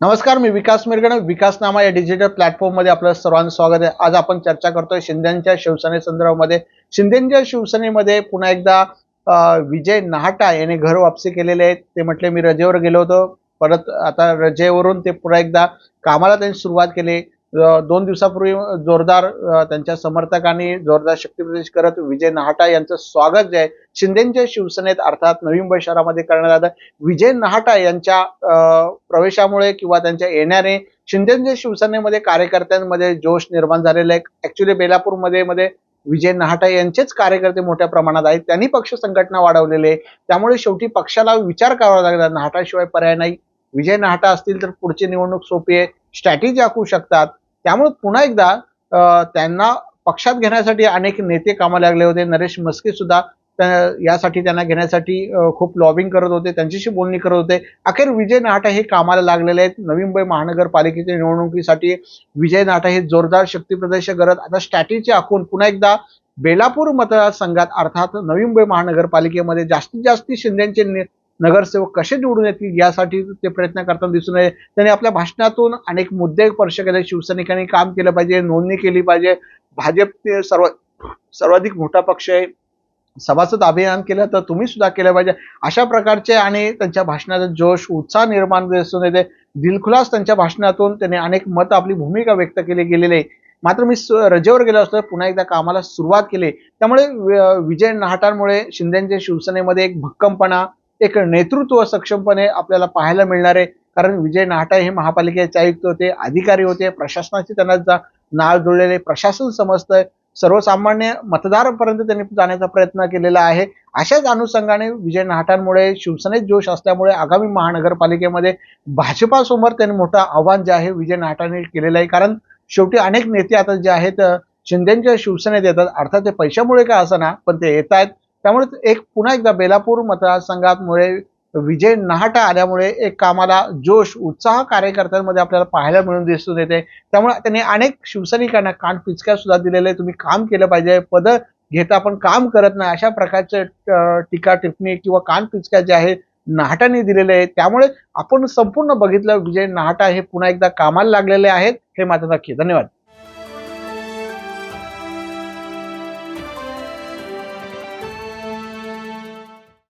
नमस्कार मी विकास मिरगण. विकास नामा या डिजिटल प्लॅटफॉर्ममध्ये आपलं सर्वांचं स्वागत आहे. आज आपण चर्चा करतोय शिंदेच्या शिवसेनेसंदर्भामध्ये शिंदेच्या शिवसेनेमध्ये पुन्हा एकदा विजय नाहटा यांनी घर वापसी केलेले आहेत. ते म्हटले मी रजेवर गेलो होतो. परत आता रजेवरून ते पुन्हा एकदा कामाला त्यांनी सुरुवात केली. दोन दिवसापूर्वी जोरदार त्यांच्या समर्थकांनी जोरदार शक्तीप्रदेश करत विजय नहाटा यांचं स्वागत जे आहे शिंदेच्या शिवसेनेत अर्थात नवी मुंबई शहरामध्ये करण्यात आलं. विजय नहाटा यांच्या प्रवेशामुळे किंवा त्यांच्या येण्याने शिंदेच्या शिवसेनेमध्ये कार्यकर्त्यांमध्ये जोश निर्माण झालेला आहे. ऍक्च्युली बेलापूरमध्ये मध्ये विजय नहाटा यांचेच कार्यकर्ते मोठ्या प्रमाणात आहेत. त्यांनी पक्ष संघटना वाढवलेले आहे. त्यामुळे शेवटी पक्षाला विचार करावा लागला. नहाटाशिवाय पर्याय नाही. विजय नहाटा असतील तर पुढची निवडणूक सोपी आहे. स्ट्रॅटेजी आखू शकतात. त्यामुळे पुन्हा एकदा त्यांना पक्षात घेण्यासाठी अनेक नेते कामाला लागले होते. नरेश मस्के सुद्धा त्या- यासाठी त्यांना घेण्यासाठी खूप लॉबिंग करत होते. त्यांच्याशी बोलणी करत होते. अखेर विजय नाहटा हे कामाला लागलेले आहेत. नवी मुंबई महानगरपालिकेच्या निवडणुकीसाठी विजय नाहटा हे जोरदार शक्तीप्रदर्शन करत. आता स्ट्रॅटेजी आखून पुन्हा एकदा बेलापूर मतदारसंघात अर्थात नवी मुंबई महानगरपालिकेमध्ये जास्तीत जास्त शिंदेचे नगरसेवक कसे निवडून येतील यासाठी ते प्रयत्न करताना दिसून येते त्यांनी आपल्या भाषणातून अनेक मुद्दे स्पर्श केले. शिवसैनिकांनी काम केलं पाहिजे नोंदणी केली पाहिजे. भाजप सर्व सर्वाधिक मोठा पक्ष आहे. सभासद अभियान केलं तर तुम्ही सुद्धा केलं पाहिजे. अशा प्रकारचे आणि त्यांच्या भाषणाचा जोश उत्साह निर्माण दिसून येते. दिलखुलास त्यांच्या भाषणातून त्यांनी अनेक मत आपली भूमिका व्यक्त केली गेलेली आहे. मात्र मी स- रजेवर गेलो असतो पुन्हा एकदा कामाला सुरुवात केली. त्यामुळे विजय नाहटांमुळे शिंदेच्या शिवसेनेमध्ये एक भक्कमपणा एक नेतृत्व सक्षमपणे आपल्याला पाहायला मिळणार आहे. कारण विजय नाहटा हे महापालिकेचे आयुक्त होते अधिकारी होते प्रशासनाशी त्यांना जा- नाळ जुळलेले प्रशासन समजतंय. सर्वसामान्य मतदारांपर्यंत त्यांनी जाण्याचा प्रयत्न केलेला आहे. अशाच अनुषंगाने विजय नाहटांमुळे शिवसेनेत जोश असल्यामुळे आगामी महानगरपालिकेमध्ये भाजपासमोर त्यांनी मोठं आव्हान जे आहे विजय नाहटांनी केलेलं आहे. कारण शेवटी अनेक नेते आता जे आहेत शिंदेंच्या शिंदेच्या शिवसेनेत येतात. अर्थात ते पैशामुळे काय असं ना पण ते येत आहेत त्यामुळे एक पुन्हा एकदा बेलापूर मतदारसंघातमुळे विजय नहाटा आल्यामुळे एक कामाला जोश उत्साह कार्यकर्त्यांमध्ये आपल्याला पाहायला मिळून दिसून येते त्यामुळे त्यांनी अनेक शिवसैनिकांना कान पिचक्या सुद्धा दिलेले तुम्ही काम केलं पाहिजे पद घेता पण काम करत नाही. अशा प्रकारचे टीका टिप्पणी किंवा कान पिचक्या ज्या आहे नाहटांनी दिलेले आहे त्यामुळे आपण संपूर्ण बघितलं विजय नाहटा हे पुन्हा एकदा कामाला लागलेले आहेत. हे मात्र नक्की धन्यवाद.